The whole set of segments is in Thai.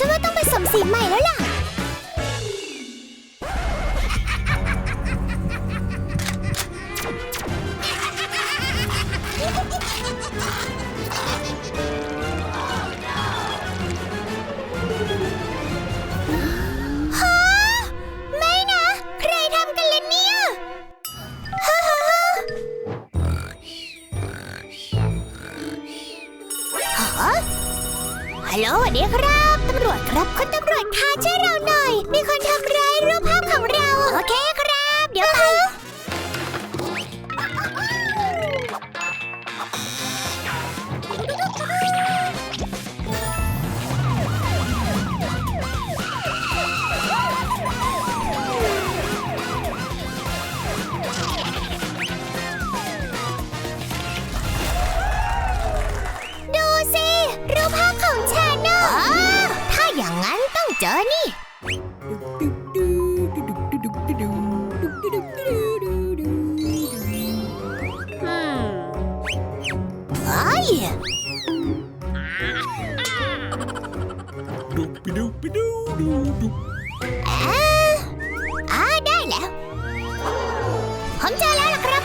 ฉันว่าต้องไปสมสีใหม่แล้วล่ะ ปิดูปิดูดูดูอ่าอ่าได้แล้ว ผมเจอแล้วล่ะครับ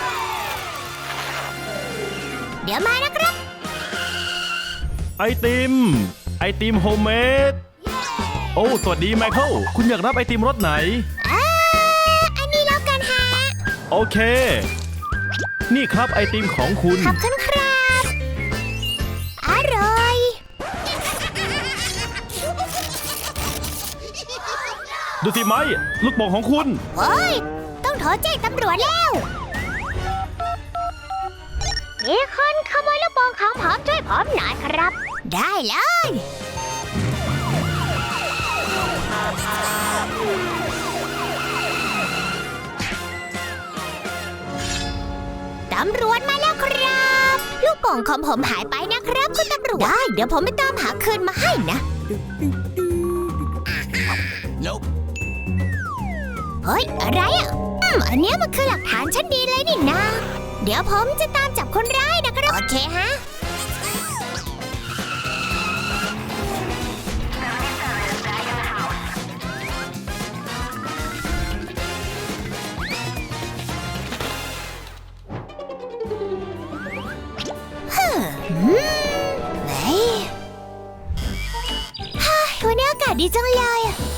เดี๋ยวมานะครับ ไอติม ไอติมโฮมเมดโอ้ สวัสดีไมเคิลคุณอยากรับไอติมรสไหน อ่า อันนี้แล้วกันฮะ โอเค นี่ครับไอติมของคุณ ขอบคุณ ดูสิไหมลูกโป่งของคุณโอ้ย ต้องโทรแจ้งตำรวจแล้ว มีคนขโมยลูกโป่งของผมช่วยผมหน่อยครับ ได้เลย ตำรวจมาแล้วครับ ลูกโป่งของผมหายไปนะครับ คุณตำรวจ ได้ เดี๋ยวผมไปตามหาคืนมาให้นะ เฮ้ย อะไรอะอืมอันเนี้ยมันคือหลักฐานชั้นดีเลยนี่นะเดี๋ยวผมจะตามจับคนร้ายนะครับ โอเคฮะฮึมอืมไหนฮ่าวันนี้อากาศดีจังเลยอะ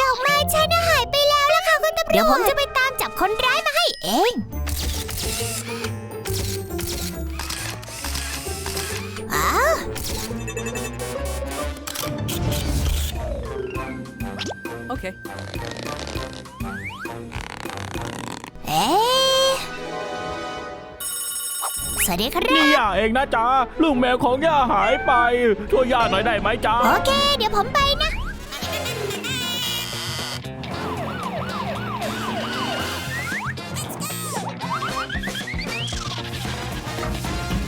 ดอกไม้ฉันน่ะหายไปแล้วล่ะค่ะคุณตำรวจ เดี๋ยวผมจะไปตามจับคนร้ายมาให้เอง อ้าว Okay. เสวัสดีครันี่บย่าเองนะจ๊ะลูกแมวของย่าหายไป ช่วยย่าหน่อยได้ไหมจ๊ะโอเค เดี๋ยวผมไปนะ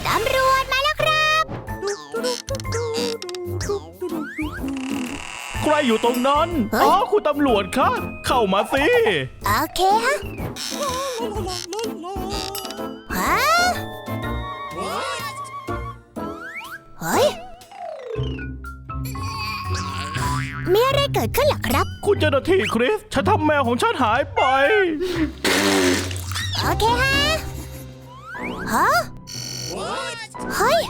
ตำรวจมาแล้วครับ ใครอยู่ตรงนั้น เฮ้ย อ๋อ คุณตำรวจคะ เข้ามาสิ โอเคฮะฮ ฮ้ยมีอะไรเกิดขึ้นหรอครับ คุณเจ้าหน้าที่คริส ฉันทำแมวของฉันหายไป โอเคฮะฮะเฮ้ย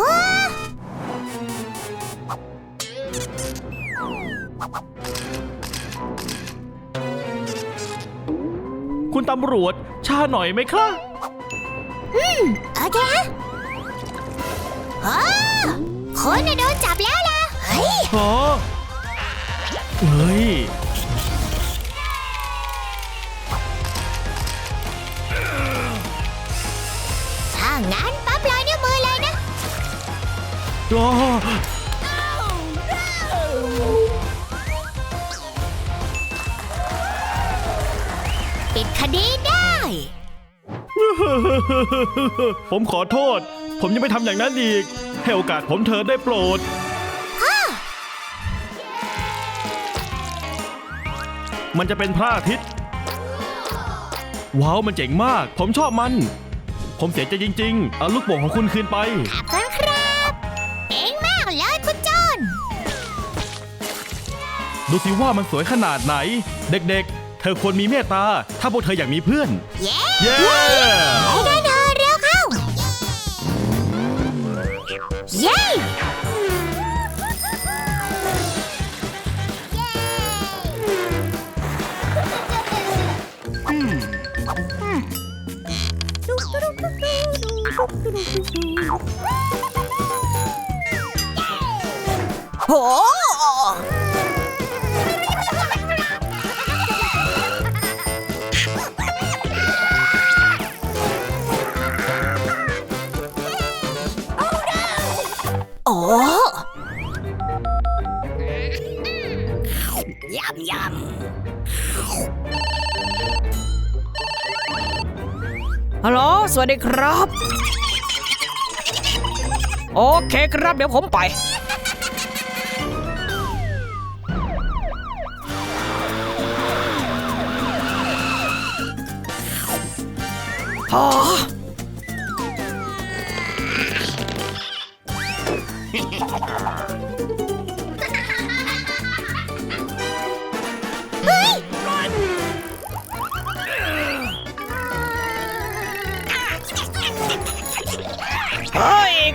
ฮะคุณตำรวจช้าหน่อยไหมครับอืม โอเคฮะ โอ้คุณน่ะโดนจับแล้วล่ะ เฮ้ย ฮะเฮ้ย ถ้างั้นปั๊บลอยนิ้วมือเลยนะอ๋อปิดคดีได้ ผมขอโทษ ผมยังไม่ทำอย่างนั้นอีก ให้โอกาสผมเธอได้โปรด มันจะเป็นพระอาทิตย์ ว้าว มันเจ๋งมาก ผมชอบมัน ผมเสียใจจริงๆ เอาลูกโป่งของคุณคืนไป ขอบคุณครับ เก่งมากเลยคุณจอนดูสิว่ามันสวยขนาดไหน เด็กๆ เธอควรมีเมตตา ถ้าพวกเธออยากมีเพื่อน เย้ เย้ ไปกัน เย้โห สวัสดีครับ โอเคครับเดี๋ยวผมไป อ๋อ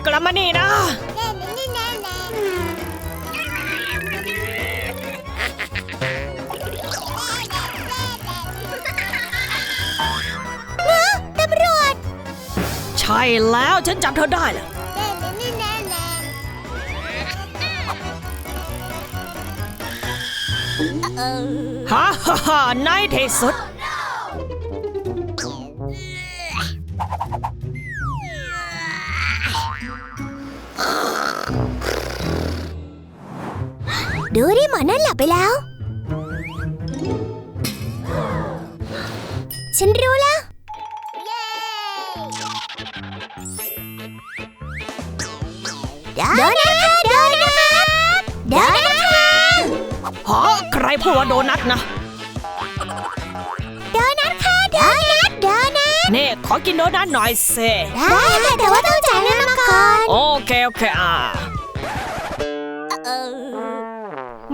กลับมานี่นะำตำรวจ ใช่แล้วฉันจับเธอได้แล้วฮ่าฮ่าฮ่าในที่สุด ดูดิหมอนั่นหลับไปแล้ว ฉันรู้แล้วโดนัทค่ะโดนัทค่ะโดนัทค่ะฮะใครพูดว่าโดนัทนะโดนัทค่ะโดนัทโดนัทนี่ ขอกินโดนัทหน่อยเซได้ค่ะแต่ว่าต้องจ่ายเงินมาก่อน โอเค โอเค อ่า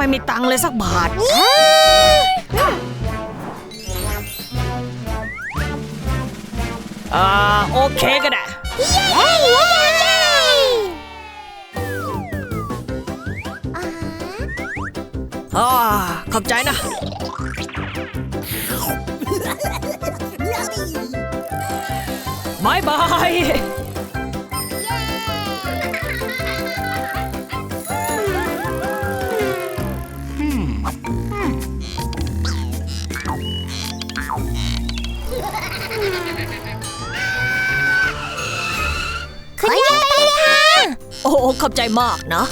ไม่มีตังค์เลยสักบาท อ่าโอเคก็ได้ อ่าขอบใจนะ บายบาย ขอบใจมากนะ